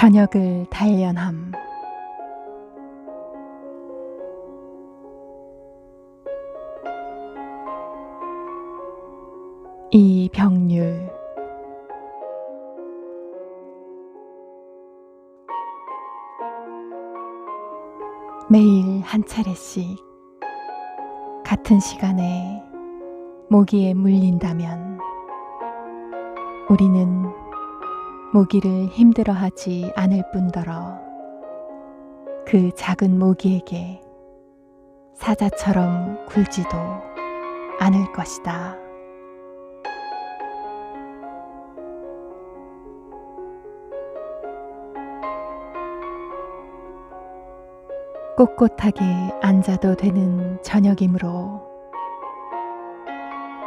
저녁을 단련함. 이병률. 매일 한 차례씩 같은 시간에 모기에 물린다면 우리는 모기를 힘들어하지 않을 뿐더러 그 작은 모기에게 사자처럼 굴지도 않을 것이다. 꼿꼿하게 앉아도 되는 저녁이므로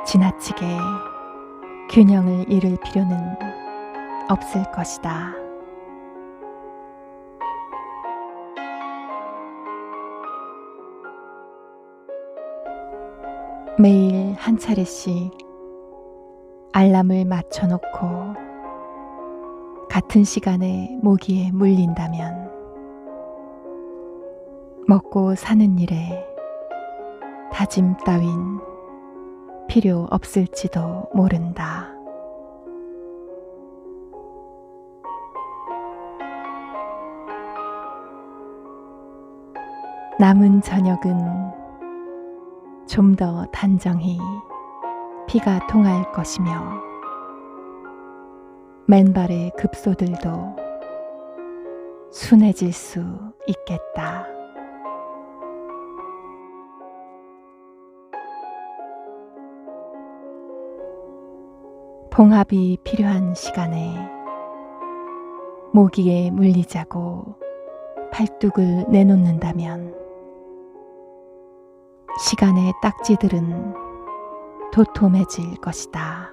지나치게 균형을 잃을 필요는 없을 것이다. 매일 한 차례씩 알람을 맞춰놓고 같은 시간에 모기에 물린다면 먹고 사는 일에 다짐 따윈 필요 없을지도 모른다. 남은 저녁은 좀 더 단정히 피가 통할 것이며 맨발의 급소들도 순해질 수 있겠다. 봉합이 필요한 시간에 모기에 물리자고 팔뚝을 내놓는다면 시간의 딱지들은 도톰해질 것이다.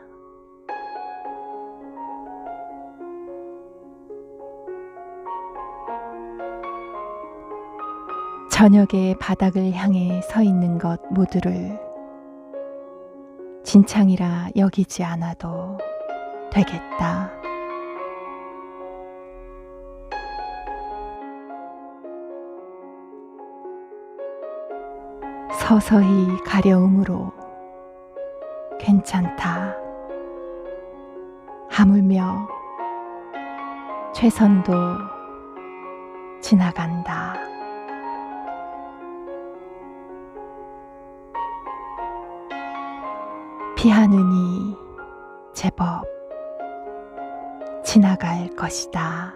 저녁의 바닥을 향해 서 있는 것 모두를 진창이라 여기지 않아도 되겠다. 서서히 가려움으로 괜찮다. 하물며 최선도 지나간다. 피하느니 제법 지나갈 것이다.